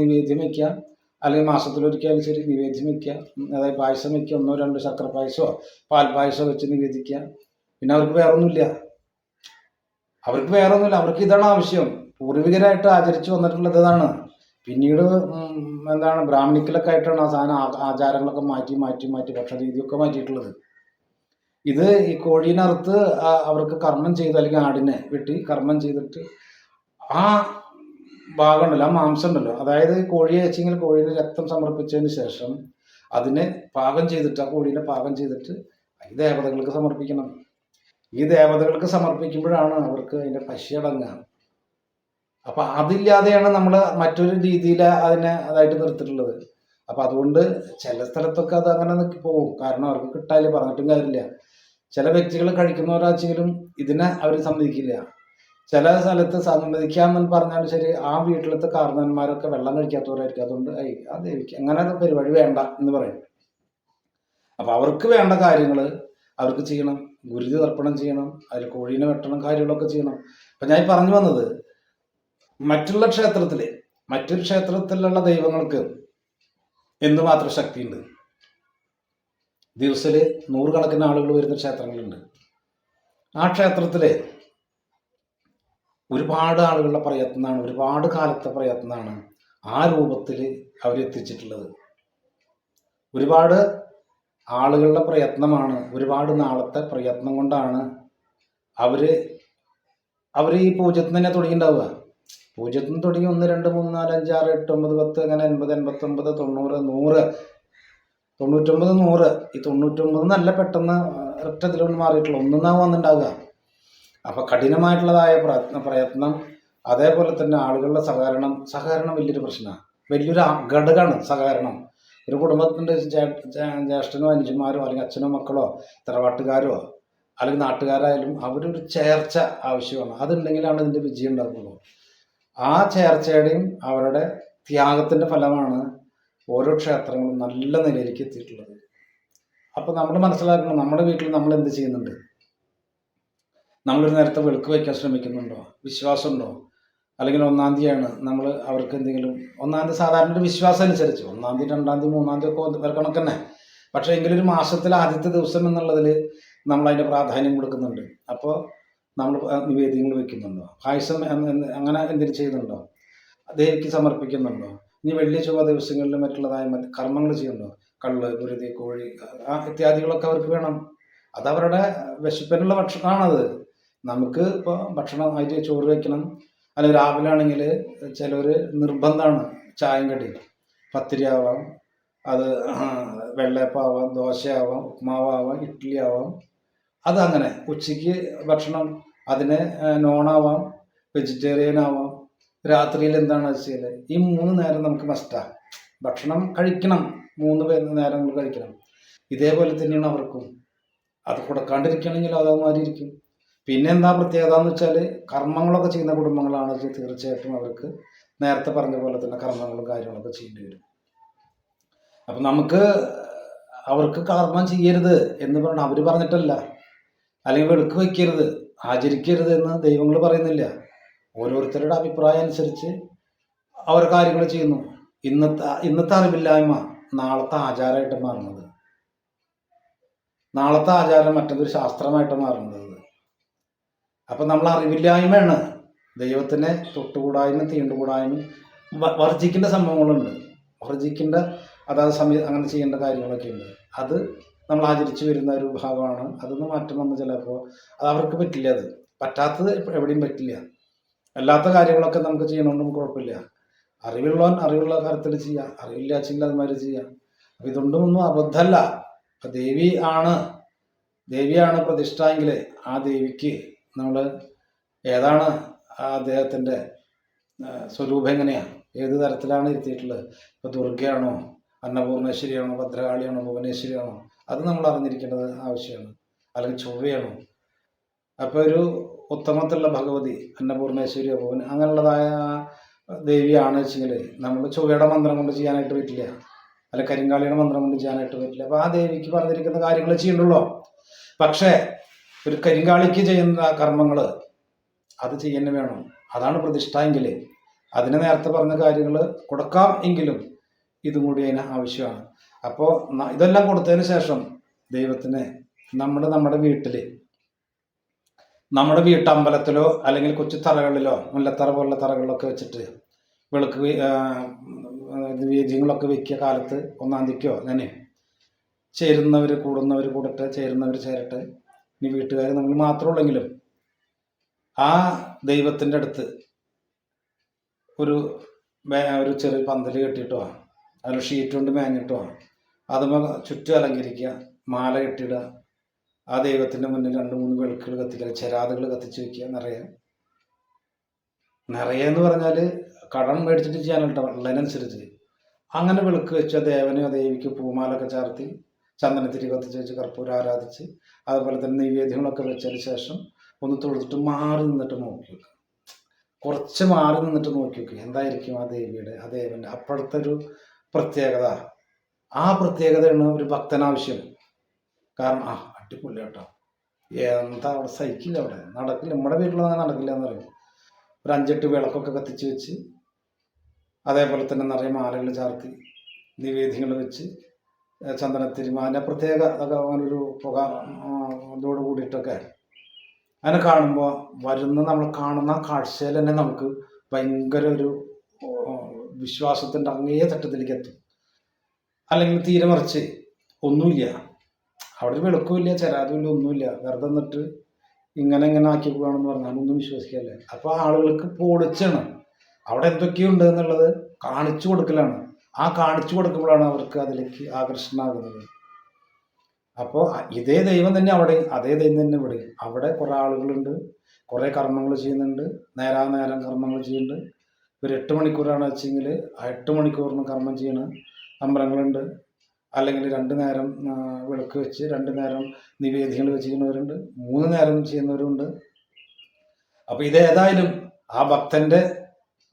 നിവേദ്യം വയ്ക്കുക. അല്ലെങ്കിൽ മാസത്തിലൊരിക്കലും ശരി നിവേദ്യം വയ്ക്കുക. അതായത് പായസം വയ്ക്കുക. ഒന്നോ രണ്ടോ ശർക്കര പായസമോ പാൽ പായസമോ വെച്ച് നിവേദിക്കുക. പിന്നെ അവർക്ക് വേറൊന്നുമില്ല. അവർക്ക് വേറൊന്നുമില്ല. അവർക്ക് ഇതാണ് ആവശ്യം. പൂർവികരായിട്ട് ആചരിച്ചു വന്നിട്ടുള്ളത് ഇതാണ്. പിന്നീട് എന്താണ് ബ്രാഹ്മണിക്കലൊക്കെ ആയിട്ടാണ് ആ സാധനം ആചാരങ്ങളൊക്കെ മാറ്റി മാറ്റി മാറ്റി ഭക്ഷണരീതിയൊക്കെ മാറ്റിയിട്ടുള്ളത്. ഇത് ഈ കോഴീനറുത്ത് അവർക്ക് കർമ്മം ചെയ്ത് അല്ലെങ്കിൽ ആടിനെ വെട്ടി കർമ്മം ചെയ്തിട്ട് ആ ഭാഗമുണ്ടല്ലോ ആ മാംസം ഉണ്ടല്ലോ അതായത് കോഴിയെ വെച്ചെങ്കിൽ കോഴീനെ രക്തം സമർപ്പിച്ചതിന് ശേഷം അതിനെ പാകം ചെയ്തിട്ട് ആ കോഴീനെ പാകം ചെയ്തിട്ട് ഈ ദേവതകൾക്ക് സമർപ്പിക്കണം. ഈ ദേവതകൾക്ക് സമർപ്പിക്കുമ്പോഴാണ് അവർക്ക് അതിന്റെ പശി അടങ്ങുക. അപ്പൊ അതില്ലാതെയാണ് നമ്മൾ മറ്റൊരു രീതിയിൽ അതിനെ അതായിട്ട് നിർത്തിയിട്ടുള്ളത്. അപ്പൊ അതുകൊണ്ട് ചില സ്ഥലത്തൊക്കെ അത് അങ്ങനെ പോകും കാരണം അവർക്ക് കിട്ടാൽ പറഞ്ഞിട്ടും കാര്യമില്ല. ചില വ്യക്തികൾ കഴിക്കുന്നവരാച്ചെങ്കിലും ഇതിനെ അവർ സമ്മതിക്കില്ല. ചില സ്ഥലത്ത് സമ്മതിക്കാമെന്ന് പറഞ്ഞാലും ശരി ആ വീട്ടിലത്തെ കാരണവന്മാരൊക്കെ വെള്ളം കഴിക്കാത്തവരായിരിക്കും. അതുകൊണ്ട് ഐ ആ ദേവിക്ക് അങ്ങനെ പരിപാടി വേണ്ട എന്ന് പറയും. അപ്പൊ അവർക്ക് വേണ്ട കാര്യങ്ങൾ അവർക്ക് ചെയ്യണം. ഗുരുതി തർപ്പണം ചെയ്യണം. അതിൽ കോഴീനെ വെട്ടണം കാര്യങ്ങളൊക്കെ ചെയ്യണം. അപ്പൊ ഞാൻ പറഞ്ഞു വന്നത് മറ്റുള്ള ക്ഷേത്രത്തിൽ മറ്റൊരു ക്ഷേത്രത്തിലുള്ള ദൈവങ്ങൾക്ക് എന്തുമാത്രം ശക്തിയുണ്ട്? ദിവസത്തിൽ നൂറുകണക്കിന് ആളുകൾ വരുന്ന ക്ഷേത്രങ്ങളുണ്ട്. ആ ക്ഷേത്രത്തിൽ ഒരുപാട് ആളുകളുടെ പ്രയത്നമാണ് ഒരുപാട് കാലത്തെ പ്രയത്നമാണ് ആ രൂപത്തിൽ അവരെത്തിച്ചിട്ടുള്ളത്. ഒരുപാട് ആളുകളുടെ പ്രയത്നമാണ് ഒരുപാട് നാളത്തെ പ്രയത്നം കൊണ്ടാണ് അവർ അവർ ഈ പൂജ്യത്തിന് തന്നെ തുടങ്ങിയിട്ടുണ്ടാവുക. പൂജ്യത്തിന് തുടങ്ങി ഒന്ന് രണ്ട് മൂന്ന് നാല് അഞ്ച് ആറ് എട്ട് ഒമ്പത് പത്ത് അങ്ങനെ എൺപത് എൺപത്തൊമ്പത് തൊണ്ണൂറ് നൂറ് തൊണ്ണൂറ്റൊമ്പത് നൂറ്. ഈ തൊണ്ണൂറ്റൊമ്പത് നല്ല പെട്ടെന്ന് ഒറ്റ ഇതിലൊന്നും മാറിയിട്ടുള്ള ഒന്നാവും വന്നിട്ടുണ്ടാവുക അപ്പൊ കഠിനമായിട്ടുള്ളതായ പ്രയത്ന പ്രയത്നം അതേപോലെ തന്നെ ആളുകളുടെ സഹകരണം സഹകരണം വലിയൊരു പ്രശ്നമാണ്. വലിയൊരു ഘടകമാണ് സഹകരണം. ഒരു കുടുംബത്തിന്റെ ജ്യേഷ്ഠനോ അനുജന്മാരോ അല്ലെങ്കിൽ അച്ഛനോ മക്കളോ തറവാട്ടുകാരോ അല്ലെങ്കിൽ നാട്ടുകാരായാലും അവരൊരു ചേർച്ച ആവശ്യമാണ്. അതുണ്ടെങ്കിലാണ് ഇതിന്റെ വിജയം ഉണ്ടാകുള്ളൂ ആ ചേർച്ചയുടെയും അവരുടെ ത്യാഗത്തിന്റെ ഫലമാണ് ഓരോ ക്ഷേത്രങ്ങളും നല്ല നിലയിലേക്ക് എത്തിയിട്ടുള്ളത്. അപ്പോൾ നമ്മൾ മനസ്സിലാക്കണം നമ്മുടെ വീട്ടിൽ നമ്മൾ എന്ത് ചെയ്യുന്നുണ്ട്? നമ്മളൊരു നേരത്തെ വെളുക്ക് വയ്ക്കാൻ ശ്രമിക്കുന്നുണ്ടോ? വിശ്വാസമുണ്ടോ? അല്ലെങ്കിൽ ഒന്നാം തീയതിയാണ് നമ്മൾ അവർക്ക് എന്തെങ്കിലും ഒന്നാം തീയതി സാധാരണ ഒരു വിശ്വാസം അനുസരിച്ച് ഒന്നാം തീയതി രണ്ടാം തീയതി മൂന്നാം തീയതി ഒക്കെ വരെ കണക്ക് തന്നെ. പക്ഷേ എങ്കിലും ഒരു മാസത്തിലെ ആദ്യത്തെ ദിവസം എന്നുള്ളതിൽ നമ്മൾ അതിന്റെ പ്രാധാന്യം കൊടുക്കുന്നുണ്ട്. അപ്പോൾ നമ്മൾ നിവേദ്യങ്ങൾ വെക്കുന്നുണ്ടോ? പായസം അങ്ങനെ എന്തെങ്കിലും ചെയ്യുന്നുണ്ടോ? ദേവിക്ക് സമർപ്പിക്കുന്നുണ്ടോ? ഇനി വെള്ളി ചൊവ്വ ദിവസങ്ങളിൽ മറ്റുള്ളതായ മറ്റ് കർമ്മങ്ങൾ ചെയ്യുന്നുണ്ടോ? കള്ള് കുരുതി കോഴി ആ ഇത്യാദികളൊക്കെ അവർക്ക് വേണം. അതവരുടെ വിശപ്പിനുള്ള ഭക്ഷണമാണത്. നമുക്ക് ഇപ്പോൾ ഭക്ഷണമായിട്ട് ചോറ് വയ്ക്കണം അല്ലെങ്കിൽ രാവിലെ ആണെങ്കിൽ ചിലർ നിർബന്ധമാണ് ചായം കടി പത്തിരി ആവാം അത് വെള്ളയപ്പാവാം ദോശയാവാം ഉപ്മാവാവാം ഇഡ്ഡലി ആവാം അതങ്ങനെ. ഉച്ചയ്ക്ക് ഭക്ഷണം അതിന് നോണാവാം വെജിറ്റേറിയൻ ആവാം. രാത്രിയിൽ എന്താണ് വെച്ചാൽ ഈ മൂന്ന് നേരം നമുക്ക് മസ്റ്റാണ് ഭക്ഷണം കഴിക്കണം. മൂന്ന് പേര് നേരം കഴിക്കണം. ഇതേപോലെ തന്നെയാണ് അവർക്കും. അത് കൊടുക്കാണ്ടിരിക്കുകയാണെങ്കിൽ അതേമാതിരി ഇരിക്കും പിന്നെ എന്താ പ്രത്യേകത എന്ന് വെച്ചാൽ കർമ്മങ്ങളൊക്കെ ചെയ്യുന്ന കുടുംബങ്ങളാണ് വെച്ചാൽ തീർച്ചയായിട്ടും അവർക്ക് നേരത്തെ പറഞ്ഞ പോലെ തന്നെ കർമ്മങ്ങളും കാര്യങ്ങളൊക്കെ ചെയ്യേണ്ടി വരും. അപ്പം നമുക്ക് അവർക്ക് കർമ്മം ചെയ്യരുത് എന്ന് പറഞ്ഞാൽ അവർ പറഞ്ഞിട്ടല്ല. അല്ലെങ്കിൽ വെളുക്ക് വയ്ക്കരുത് ആചരിക്കരുത് എന്ന് ദൈവങ്ങൾ പറയുന്നില്ല. ഓരോരുത്തരുടെ അഭിപ്രായം അനുസരിച്ച് അവർ കാര്യങ്ങൾ ചെയ്യുന്നു. ഇന്നത്തെ ഇന്നത്തെ അറിവില്ലായ്മ നാളത്തെ ആചാരമായിട്ട് മാറുന്നത്. നാളത്തെ ആചാരം മറ്റൊരു ശാസ്ത്രമായിട്ട് മാറുന്നത്. അപ്പം നമ്മൾ അറിവില്ലായ്മയാണ്. ദൈവത്തിനെ തൊട്ടുകൂടായ്മ തീണ്ടുകൂടായ്മ വർജിക്കേണ്ട സംഭവങ്ങളുണ്ട്. വർജിക്കേണ്ട അതാത് സമയം അങ്ങനെ ചെയ്യേണ്ട കാര്യങ്ങളൊക്കെ ഉണ്ട് അത് നമ്മൾ ആചരിച്ചു വരുന്ന ഒരു ഭാഗമാണ്. അതൊന്ന് മാറ്റം വന്ന് ചിലപ്പോൾ അത് അവർക്ക് പറ്റില്ല അത്. പറ്റാത്തത് എവിടെയും പറ്റില്ല. അല്ലാത്ത കാര്യങ്ങളൊക്കെ നമുക്ക് ചെയ്യണമെന്നും കുഴപ്പമില്ല. അറിവുള്ളവൻ അറിവുള്ള കാര്യത്തിൽ ചെയ്യാം. അറിവില്ല ചില്ല അതുമാതിരി ചെയ്യാം. അപ്പം ഇതൊന്നും ഒന്നും അബദ്ധമല്ല. അപ്പം ദേവി ആണ് ദേവിയാണ് പ്രതിഷ്ഠ എങ്കിൽ ആ ദേവിക്ക് നമ്മൾ ഏതാണ് ആ അദ്ദേഹത്തിന്റെ സ്വരൂപം എങ്ങനെയാണ് ഏത് തരത്തിലാണ് ഇരുത്തിയിട്ടുള്ളത്? ഇപ്പോൾ ദുർഗയാണോ അന്നപൂർണേശ്വരിയാണോ ഭദ്രകാളിയാണോ ഭുവനേശ്വരിയാണോ? അത് നമ്മൾ അറിഞ്ഞിരിക്കേണ്ടത് ആവശ്യമാണ്. അല്ലെങ്കിൽ ചൊവ്വയാണോ. അപ്പോൾ ഒരു ഉത്തമത്തിലുള്ള ഭഗവതി അന്നപൂർണേശ്വരി ഭവൻ അങ്ങനെയുള്ളതായ ദേവിയാണ് വെച്ചെങ്കിൽ നമ്മൾ ചൊവ്വയുടെ മന്ത്രം കൊണ്ട് ചെയ്യാനായിട്ട് പറ്റില്ല. അല്ല കരിങ്കാളിയുടെ മന്ത്രം കൊണ്ട് ചെയ്യാനായിട്ട് പറ്റില്ല. അപ്പോൾ ആ ദേവിക്ക് പറഞ്ഞിരിക്കുന്ന കാര്യങ്ങൾ ചെയ്യണ്ടല്ലോ. പക്ഷേ ഒരു കരിങ്കാളിക്ക് ചെയ്യുന്ന കർമ്മങ്ങൾ അത് ചെയ്യുന്ന വേണം. അതാണ് പ്രതിഷ്ഠ എങ്കിൽ അതിന് നേരത്തെ പറഞ്ഞ കാര്യങ്ങൾ കൊടുക്കാം എങ്കിലും ഇതും കൂടി അതിന് ആവശ്യമാണ്. അപ്പോൾ ഇതെല്ലാം കൊടുത്തതിന് ശേഷം ദൈവത്തിന് നമ്മൾ നമ്മുടെ വീട്ടിൽ നമ്മുടെ വീട്ടമ്പലത്തിലോ അല്ലെങ്കിൽ കൊച്ചു തറകളിലോ മുല്ലത്തറ പോലുള്ള തറകളിലൊക്കെ വെച്ചിട്ട് വിളക്ക് വെ- ആ, വേദ്യങ്ങളൊക്കെ വെക്കിയ കാലത്ത് ഒന്നാം തീയതിക്കോ അങ്ങനെ ചേരുന്നവർ കൂടുന്നവർ കൂടട്ടെ ചേരുന്നവർ ചേരട്ടെ ഇനി വീട്ടുകാർ നമ്മൾ മാത്രമുള്ളെങ്കിലും ആ ദൈവത്തിന്റെ അടുത്ത് ഒരു ഒരു ചെറിയ പന്തൽ കെട്ടിയിട്ടോ അതിൽ ഷീറ്റ് കൊണ്ട് മേഞ്ഞിട്ടോ അതുമ ചുറ്റും അലങ്കരിക്കുക മാല കെട്ടിയിടുക ആ ദൈവത്തിന്റെ മുന്നിൽ രണ്ട് മൂന്ന് വിളക്കുകൾ കത്തിക്കുക ചെരാതുകൾ കത്തിച്ച് വെക്കുക നിറയെ. നിറയെ എന്ന് പറഞ്ഞാൽ കടം മേടിച്ചിട്ട് ചെയ്യാനല്ല ഉള്ളതിനനുസരിച്ച് അങ്ങനെ വിളക്ക് വെച്ച ദേവനെയോ ദേവിക്ക് പൂമാലൊക്കെ ചാർത്തി ചന്ദനത്തിരി കത്തിച്ച് വെച്ച് കർപ്പൂരം ആരാധിച്ച് അതുപോലെ തന്നെ നിവേദ്യങ്ങളൊക്കെ വെച്ചതിന് ശേഷം ഒന്ന് തൊഴുതിട്ട് മാറി നിന്നിട്ട് നോക്കി വെക്കുക. കുറച്ച് മാറി നിന്നിട്ട് നോക്കി വെക്കുക. എന്തായിരിക്കും ആ ദേവിയുടെ ആ ദേവന്റെ അപ്പോഴത്തെ ഒരു പ്രത്യേകത? ആ പ്രത്യേകതയാണ് ഒരു ഭക്തനാവശ്യം. കാരണം ആ അടിപൊളി കേട്ടോ. എന്താ അവിടെ സഹിക്കില്ല അവിടെ. നടക്കില്ല. നമ്മുടെ വീട്ടിലൊന്നും നടക്കില്ല എന്ന് പറയും. ഒരു അഞ്ചെട്ട് വിളക്കൊക്കെ കത്തിച്ച് വെച്ച് അതേപോലെ തന്നെ നിറയെ മാലകൾ ചാർത്തി നിവേദ്യങ്ങൾ വെച്ച് ഏഹ് ചന്ദനത്തിരി അതിന്റെ പ്രത്യേക അതൊക്കെ അങ്ങനൊരു പുക ഇതോട് കൂടിയിട്ടൊക്കെ അതിനെ കാണുമ്പോൾ വരുന്ന നമ്മൾ കാണുന്ന കാഴ്ചയിൽ തന്നെ നമുക്ക് ഭയങ്കര ഒരു വിശ്വാസത്തിന്റെ അങ്ങേ തട്ടത്തിലേക്ക് എത്തും. അല്ലെങ്കിൽ തീരെ മറിച്ച് ഒന്നുമില്ല. അവിടെ ഒരു വെളുക്കുമില്ല ചെരാതുമില്ല ഒന്നുമില്ല. വെറുതെ നിന്നിട്ട് ഇങ്ങനെ ഇങ്ങനെ ആക്കി പറഞ്ഞാൽ ഒന്നും വിശ്വസിക്കല്ലേ? അപ്പോൾ ആളുകൾക്ക് പൊളിച്ചാണ്. അവിടെ എന്തൊക്കെയുണ്ട് എന്നുള്ളത് കാണിച്ചു കൊടുക്കലാണ്. ആ കാണിച്ചു കൊടുക്കുമ്പോഴാണ് അവർക്ക് അതിലേക്ക് ആകർഷണമാകുന്നത്. അപ്പോൾ ഇതേ ദൈവം തന്നെ അവിടെ അതേ ദൈവം തന്നെ ഇവിടെ. അവിടെ കുറേ ആളുകളുണ്ട് കുറേ കർമ്മങ്ങൾ ചെയ്യുന്നുണ്ട് നേരാ നേരം കർമ്മങ്ങൾ ചെയ്യുന്നുണ്ട്. ഒരു എട്ട് മണിക്കൂറാണ് വെച്ചെങ്കിൽ ആ എട്ട് മണിക്കൂറിന് കർമ്മം ചെയ്യണ. അമ്പലങ്ങളുണ്ട്. അല്ലെങ്കിൽ രണ്ട് നേരം വിളക്ക് വെച്ച് രണ്ട് നേരം നിവേദ്യങ്ങൾ വെച്ചിരിക്കുന്നവരുണ്ട്. മൂന്ന് നേരം ചെയ്യുന്നവരുണ്ട്. അപ്പോൾ ഇതേതായാലും ആ ഭക്തന്റെ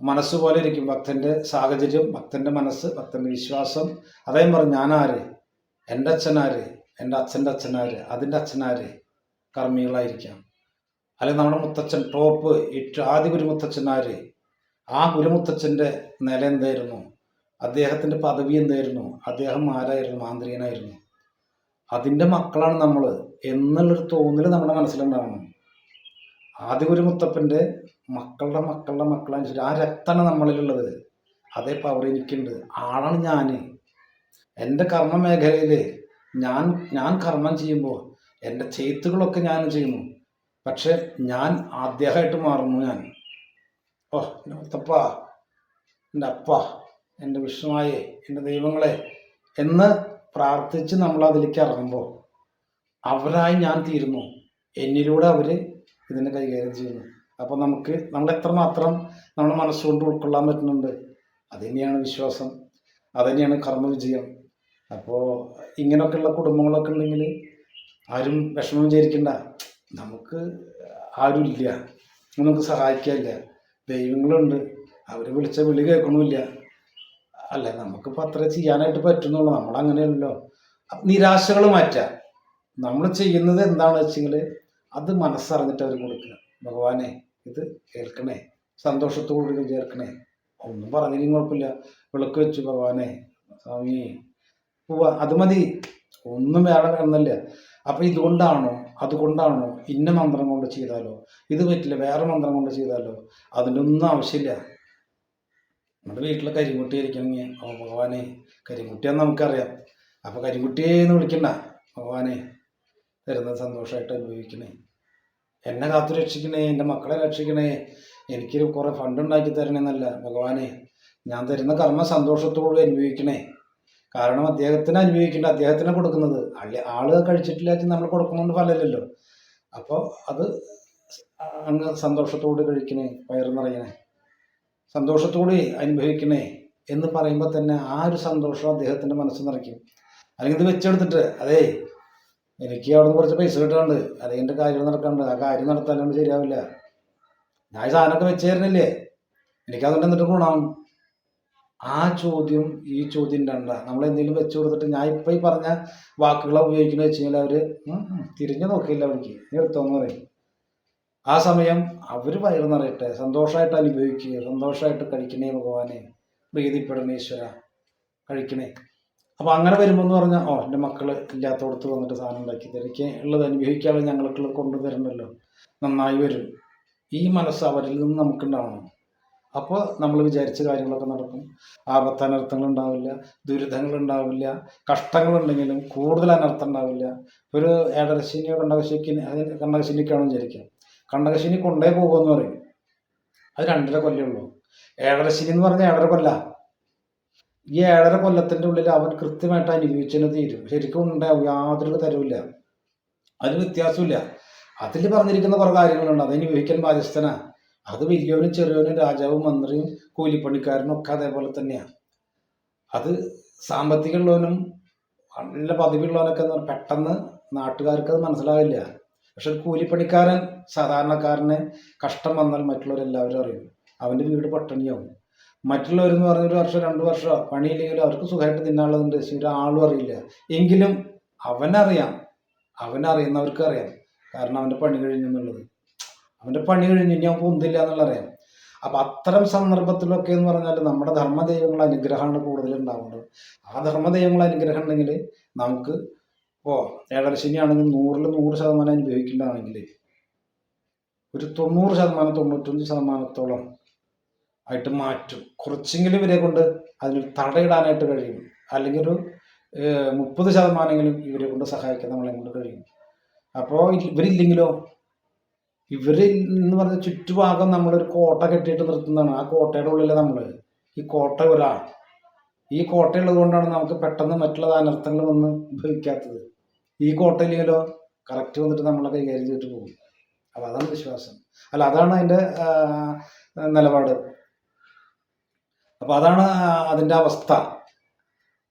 മനസ്സ് പോലെ ഇരിക്കും. ഭക്തന്റെ സാഹചര്യം ഭക്തന്റെ മനസ്സ് ഭക്തന്റെ വിശ്വാസം. അതേം പറഞ്ഞു ഞാനാര്? എന്റെ അച്ഛനാര്? എന്റെ അച്ഛന്റെ അച്ഛനാര്? അതിന്റെ അച്ഛനാര്? കർമ്മികളായിരിക്കാം. അല്ലെങ്കിൽ നമ്മുടെ മുത്തച്ഛൻ ടോപ്പ് ആദ്യ ഗുരുമുത്തച്ഛനാര് ആ ഗുരുമുത്തച്ഛന്റെ നില എന്തായിരുന്നു? അദ്ദേഹത്തിന്റെ പദവി എന്തായിരുന്നു? അദ്ദേഹം ആരായിരുന്നു? മാന്ത്രികനായിരുന്നു. അതിന്റെ മക്കളാണ് നമ്മൾ എന്നുള്ളൊരു തോന്നൽ നമ്മുടെ മനസ്സിലുണ്ടാവണം. ആദ്യ ഗുരുമുത്തപ്പന്റെ മക്കളുടെ മക്കളുടെ മക്കളനുസരിച്ച് ആ രക്തമാണ് നമ്മളിലുള്ളത്. അതേ പവർ എനിക്കുണ്ട്. ആളാണ് ഞാൻ എന്റെ കർമ്മ മേഖലയിൽ ഞാൻ ഞാൻ കർമ്മം ചെയ്യുമ്പോൾ എന്റെ ചെയ്ത്തുകളൊക്കെ ഞാൻ ചെയ്യുന്നു. പക്ഷെ ഞാൻ ആദ്യമായിട്ട് മാറുന്നു ഞാൻ. ഓ എന്റെ മുത്തപ്പ എന്റെ അപ്പ. എന്റെ വിഷ്ണുവായെ എന്റെ ദൈവങ്ങളെ എന്ന് പ്രാർത്ഥിച്ച് നമ്മൾ അതിലേക്ക് ഇറങ്ങുമ്പോൾ അവരായി ഞാൻ തീരുന്നു. എന്നിലൂടെ അവർ ഇതിനെ കൈകാര്യം ചെയ്യുന്നു. അപ്പോൾ നമുക്ക് നമ്മൾ എത്രമാത്രം നമ്മുടെ മനസ്സുകൊണ്ട് ഉൾക്കൊള്ളാൻ പറ്റുന്നുണ്ട് അത് തന്നെയാണ് വിശ്വാസം അത് തന്നെയാണ് കർമ്മവിജയം. അപ്പോൾ ഇങ്ങനെയൊക്കെയുള്ള കുടുംബങ്ങളൊക്കെ ഉണ്ടെങ്കിൽ ആരും വിഷമം വിചാരിക്കണ്ട. നമുക്ക് ആരുമില്ല നമുക്ക് സഹായിക്കാനില്ല. ദൈവങ്ങളുണ്ട് അവർ വിളിച്ച വിളി കേൾക്കണമില്ല. അല്ല നമുക്കിപ്പോൾ അത്ര ചെയ്യാനായിട്ട് പറ്റുന്നുള്ളൂ. നമ്മളങ്ങനെയല്ലോ നിരാശകൾ മാറ്റാം. നമ്മൾ ചെയ്യുന്നത് എന്താണെന്ന് വെച്ചെങ്കിൽ അത് മനസ്സറിഞ്ഞിട്ട് അവർ കൊടുക്കുക. ഭഗവാനെ ഇത് കേൾക്കണേ. സന്തോഷത്തോടുകൂടി ചേർക്കണേ ഒന്നും പറഞ്ഞില്ലെങ്കിൽ കുഴപ്പമില്ല. വിളക്ക് വെച്ചു ഭഗവാനെ. സ്വാമി പോവാ. അത് മതി. ഒന്നും വേറെ എന്നല്ല അപ്പം ഇതുകൊണ്ടാണോ? അതുകൊണ്ടാണോ? ഇന്ന മന്ത്രം കൊണ്ട് ചെയ്താലോ? ഇത് പറ്റില്ല. വേറെ മന്ത്രം കൊണ്ട് ചെയ്താലോ? അതിനൊന്നും ആവശ്യമില്ല. നമ്മുടെ വീട്ടിലെ കരിങ്കുട്ടി ഇരിക്കണമെങ്കിൽ ഓ ഭഗവാനെ കരിങ്കുട്ടിയാന്ന് നമുക്കറിയാം. അപ്പോൾ കരിങ്കുട്ടി എന്ന് വിളിക്കണ്ട. ഭഗവാനെ തരുന്ന സന്തോഷമായിട്ട് അനുഭവിക്കണേ. എന്നെ കാത്തു രക്ഷിക്കണേ എന്റെ മക്കളെ രക്ഷിക്കണേ. എനിക്ക് കുറേ ഫണ്ട് ഉണ്ടാക്കി തരണേന്നല്ല. ഭഗവാനെ ഞാൻ തരുന്ന കർമ്മ സന്തോഷത്തോടെ അനുഭവിക്കണേ. കാരണം അദ്ദേഹത്തിന് അനുഭവിക്കേണ്ട അദ്ദേഹത്തിന് കൊടുക്കുന്നത്. അല്ലെ ആൾ കഴിച്ചിട്ടില്ല നമ്മൾ കൊടുക്കുന്നതുകൊണ്ട് ഫലമില്ലല്ലോ. അപ്പോൾ അത് അങ്ങ് സന്തോഷത്തോടെ കഴിക്കണേ വയറ് നിറയണേ. സന്തോഷത്തോടെ അനുഭവിക്കണേ എന്ന് പറയുമ്പോൾ തന്നെ ആ ഒരു സന്തോഷം അദ്ദേഹത്തിന്റെ മനസ്സ് നിറയ്ക്കും. അല്ലെങ്കിൽ ഇത് വെച്ചെടുത്തിട്ട് അതേ എനിക്ക് അവിടെ കുറച്ച് പൈസ കിട്ടാണ്ട് അല്ലെങ്കിൽ എന്റെ കാര്യം നടക്കാണ്ട് ആ കാര്യം നടത്താനൊന്നും ശരിയാവില്ല. ഞാൻ സാധനമൊക്കെ വെച്ച് തരുന്നില്ലേ? എനിക്കതുകൊണ്ട് എന്നിട്ട് ഗുണം? ആ ചോദ്യം ഈ ചോദ്യം രണ്ട. നമ്മൾ എന്തെങ്കിലും വെച്ചു കൊടുത്തിട്ട് ഞാൻ ഇപ്പം ഈ പറഞ്ഞ വാക്കുകളെ ഉപയോഗിക്കുന്നത് വെച്ച് കഴിഞ്ഞാൽ അവർ തിരിഞ്ഞു നോക്കിയില്ല അവർക്ക്. നീ എടുത്തോന്ന് പറയും. ആ സമയം അവർ വയറ് നിറയട്ടെ സന്തോഷമായിട്ട് അനുഭവിക്കുക സന്തോഷമായിട്ട് കഴിക്കണേ ഭഗവാനെ പ്രീതിപ്പെടണേ ഈശ്വര കഴിക്കണേ. അപ്പോൾ അങ്ങനെ വരുമ്പോൾ എന്ന് പറഞ്ഞാൽ ഓ എന്റെ മക്കൾ ഇല്ലാത്തടത്ത് വന്നിട്ട് സാധനം ഉണ്ടാക്കി തരും. ഉള്ളത് അനുഭവിക്കാതെ ഞങ്ങൾക്കുള്ളത് കൊണ്ടുതരണമല്ലോ നന്നായി വരും. ഈ മനസ്സ് അവരിൽ നിന്ന് നമുക്കുണ്ടാവണം. അപ്പോൾ നമ്മൾ വിചാരിച്ച കാര്യങ്ങളൊക്കെ നടക്കും. ആപത്തനർത്ഥങ്ങൾ ഉണ്ടാവില്ല ദുരിതങ്ങൾ ഉണ്ടാവില്ല കഷ്ടങ്ങളുണ്ടെങ്കിലും കൂടുതൽ അനർത്ഥം ഉണ്ടാവില്ല. ഒരു ഏടരശിനിയോ കണ്ടകശിക്ക് കണ്ടകശനിക്കാണെന്ന് വിചാരിക്കാം കണ്ടകശനി കൊണ്ടേ പോകുമെന്ന് പറയും. അത് രണ്ടര കൊല്ലേ ഉള്ളൂ. ഏഴരശനി എന്ന് പറഞ്ഞാൽ ഏഴര കൊല്ല. ഈ ഏഴര കൊല്ലത്തിന്റെ ഉള്ളിൽ അവൻ കൃത്യമായിട്ട് അനുഭവിച്ചതിന് തീരും. ശരിക്കും ഉണ്ടാവും യാതൊരു തരവില്ല അതിന് വ്യത്യാസമില്ല അതിൽ പറഞ്ഞിരിക്കുന്ന കുറേ കാര്യങ്ങളുണ്ട്. അത് അനുഭവിക്കാൻ ബാധ്യസ്ഥനാ. അത് വലിയവനും ചെറിയവനും രാജാവും മന്ത്രിയും കൂലിപ്പണിക്കാരനും ഒക്കെ അതേപോലെ തന്നെയാണ് അത് സാമ്പത്തികമുള്ളവനും നല്ല പദവിയുള്ളവനൊക്കെ എന്ന് പെട്ടെന്ന് നാട്ടുകാർക്ക് അത് മനസ്സിലാവില്ല. പക്ഷെ ഒരു കൂലിപ്പണിക്കാരൻ സാധാരണക്കാരന് കഷ്ടം വന്നാൽ മറ്റുള്ളവരെല്ലാവരും അറിയും. അവന്റെ വീട് പട്ടിണിയാവും. മറ്റുള്ളവരെന്ന് പറഞ്ഞ ഒരു വർഷം രണ്ട് വർഷം പണിയില്ലെങ്കിലും അവർക്ക് സുഖമായിട്ട് തിന്നാനുള്ളതുണ്ട്. ഒരാളും അറിയില്ല. എങ്കിലും അവനറിയാം. അവനറിയുന്നവർക്ക് അറിയാം. കാരണം അവന്റെ പണി കഴിഞ്ഞു എന്നുള്ളത്. അവന്റെ പണി കഴിഞ്ഞു ഇനി അവൻ പൊന്തില്ല എന്നുള്ള അറിയാം അപ്പം അത്തരം സന്ദർഭത്തിലൊക്കെ എന്ന് പറഞ്ഞാൽ നമ്മുടെ ധർമ്മദൈവങ്ങളുടെ അനുഗ്രഹമാണ് കൂടുതൽ ഉണ്ടാവേണ്ടത് ആ ധർമ്മദൈവങ്ങളുടെ അനുഗ്രഹം ഉണ്ടെങ്കിൽ നമുക്ക് ഇപ്പോൾ ഏഴരശനിയാണെങ്കിൽ നൂറിൽ നൂറ് ശതമാനം അനുഭവിക്കേണ്ടതാണെങ്കിൽ ഒരു തൊണ്ണൂറ് ശതമാനം തൊണ്ണൂറ്റഞ്ച് ശതമാനത്തോളം ആയിട്ട് മാറ്റും. കുറച്ചെങ്കിലും ഇവരെ കൊണ്ട് അതിന് തടയിടാനായിട്ട് കഴിയും. അല്ലെങ്കിൽ ഒരു മുപ്പത് ശതമാനമെങ്കിലും ഇവരെ കൊണ്ട് സഹായിക്കാൻ നമ്മളെ കൊണ്ട് കഴിയും. അപ്പോൾ ഇവരില്ലെങ്കിലോ? ഇവരിൽ എന്ന് പറഞ്ഞ ചുറ്റുഭാഗം നമ്മളൊരു കോട്ട കെട്ടിയിട്ട് നിർത്തുന്നതാണ്. ആ കോട്ടയുടെ ഉള്ളിലെ നമ്മൾ ഈ കോട്ട ഒരാൾ ഈ കോട്ടയുള്ളത് കൊണ്ടാണ് നമുക്ക് പെട്ടെന്ന് മറ്റുള്ള അനർത്ഥങ്ങൾ വന്ന് ഭവിക്കാത്തത് ഈ കോട്ടയിലോ കറക്റ്റ് വന്നിട്ട് നമ്മളെ കൈകാര്യം ചെയ്തിട്ട് പോകും. അപ്പോൾ അതാണ് വിശ്വാസം. അല്ല അതാണ് അതിന്റെ നിലപാട്. അപ്പോൾ അതാണ് അതിന്റെ അവസ്ഥ.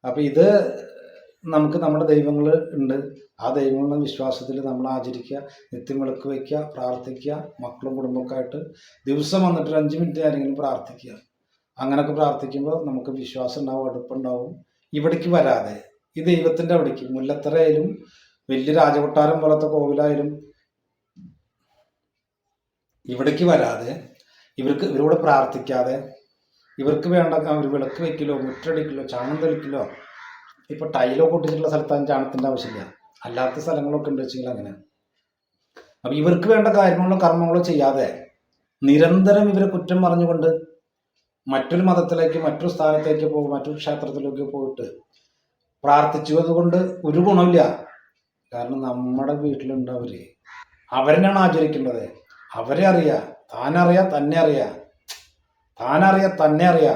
അപ്പോൾ ഇത് നമുക്ക് നമ്മുടെ ദൈവങ്ങൾ ഉണ്ട്. ആ ദൈവങ്ങളുടെ വിശ്വാസത്തിൽ നമ്മൾ ആചരിക്കുക നിത്യം വിളക്ക് വയ്ക്കുക പ്രാർത്ഥിക്കുക മക്കളും കുടുംബക്കായിട്ട് ദിവസം വന്നിട്ട് അഞ്ച് മിനിറ്റ് ആരെങ്കിലും പ്രാർത്ഥിക്കുക. അങ്ങനെയൊക്കെ പ്രാർത്ഥിക്കുമ്പോൾ നമുക്ക് വിശ്വാസം ഉണ്ടാവും അടുപ്പുണ്ടാവും ഇവിടേക്ക് വരാതെ. ഈ ദൈവത്തിന്റെ അവിടേക്ക്. മുല്ലത്തറയായാലും വലിയ രാജകൊട്ടാരം പോലത്തെ കോവിലായാലും ഇവിടേക്ക് വരാതെ ഇവർക്ക് ഇവരോട് പ്രാർത്ഥിക്കാതെ ഇവർക്ക് വേണ്ട ഒരു വിളക്ക് വെക്കലോ മുറ്റടിക്കലോ ചാണം തെളിക്കലോ ഇപ്പൊ ടൈലോ പൊട്ടിച്ചിട്ടുള്ള സ്ഥലത്താണ് ചാണത്തിന്റെ ആവശ്യമില്ല. അല്ലാത്ത സ്ഥലങ്ങളൊക്കെ ഉണ്ട് വെച്ചെങ്കിൽ അങ്ങനെ. അപ്പൊ ഇവർക്ക് വേണ്ട കാര്യങ്ങളോ കർമ്മങ്ങളോ ചെയ്യാതെ നിരന്തരം ഇവരെ കുറ്റം പറഞ്ഞുകൊണ്ട് മറ്റൊരു മതത്തിലേക്ക് മറ്റൊരു സ്ഥാനത്തേക്ക് പോകും മറ്റൊരു ക്ഷേത്രത്തിലേക്ക് പോയിട്ട് പ്രാർത്ഥിച്ചത് അതുകൊണ്ട് ഒരു ഗുണമില്ല കാരണം നമ്മുടെ വീട്ടിലുണ്ടവര് അവർ അവരെന്നാണ് ആചരിക്കേണ്ടത്. അവരെ അറിയാ താനറിയാ തന്നെ അറിയാ. താനറിയാ തന്നെ അറിയാ.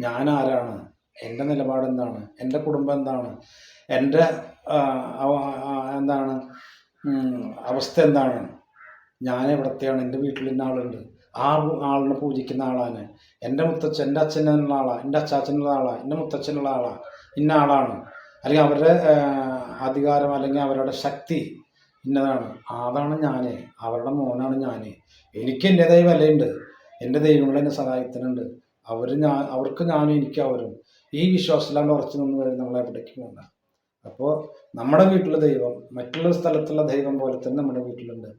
ഞാൻ ആരാണ് എന്റെ നിലപാട് എന്താണ്? എന്റെ കുടുംബം എന്താണ്? എന്റെ എന്താണ്? അവസ്ഥ എന്താണ്? ഞാൻ എവിടത്തെയാണ് എന്റെ വീട്ടിൽ ഇന്ന ആളുണ്ട്. ആ ആളിനെ പൂജിക്കുന്ന ആളാണ്. എന്റെ മുത്തച്ഛൻ എന്റെ അച്ഛനുള്ള ആളാണ് എന്റെ അച്ചാച്ചനുള്ള ആളാണ് എന്റെ മുത്തച്ഛനുള്ള ആളാണ് ഇന്ന ആളാണ്. അല്ലെങ്കിൽ അവരുടെ അധികാരം അല്ലെങ്കിൽ അവരുടെ ശക്തി ഇന്നതാണ്. അതാണ് ഞാൻ അവരുടെ മോനാണ് ഞാൻ എനിക്ക് എന്റെതായ വിലയുണ്ട്. എന്റെ ദൈവങ്ങൾ എന്നെ സഹായത്തിനുണ്ട് അവർ ഞാൻ അവർക്ക് ഞാനും എനിക്ക് അവരും. ഈ വിശ്വാസത്തിലാണ് ഉറച്ചു നിന്ന് കഴിഞ്ഞാൽ നമ്മൾ എവിടേക്ക് പോകണ്ട അപ്പോൾ നമ്മുടെ വീട്ടിലെ ദൈവം മറ്റുള്ള സ്ഥലത്തുള്ള ദൈവം പോലെ തന്നെ നമ്മുടെ വീട്ടിലുണ്ട്.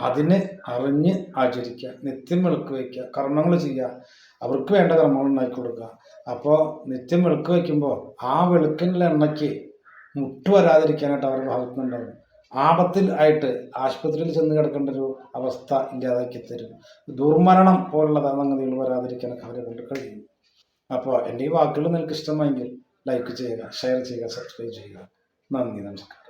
അതിനെ അറിഞ്ഞ് ആചരിക്കുക നിത്യം വിളക്ക് വയ്ക്കുക കർമ്മങ്ങൾ ചെയ്യുക. അവർക്ക് വേണ്ട കർമ്മങ്ങൾ ഉണ്ടാക്കി കൊടുക്കുക. അപ്പോൾ നിത്യം വിളക്ക് വയ്ക്കുമ്പോൾ ആ വെളുക്കിനുള്ള എണ്ണയ്ക്ക് മുട്ട് വരാതിരിക്കാനായിട്ട് അവരുടെ ഭാഗത്തുനിന്നുണ്ടാവും ആപത്തിൽ ആയിട്ട് ആശുപത്രിയിൽ ചെന്ന് കിടക്കേണ്ട ഒരു അവസ്ഥ ഇല്ലാതാക്കി തരും. ദുർമരണം പോലുള്ള സംഗതികൾ വരാതിരിക്കാനൊക്കെ അവരെ കൊണ്ട് കഴിയും. അപ്പോൾ എന്റെ ഈ വാക്കുകൾ നിങ്ങൾക്ക് ഇഷ്ടമായെങ്കിൽ ലൈക്ക് ചെയ്യുക ഷെയർ ചെയ്യുക സബ്സ്ക്രൈബ് ചെയ്യുക. നന്ദി നമസ്കാരം.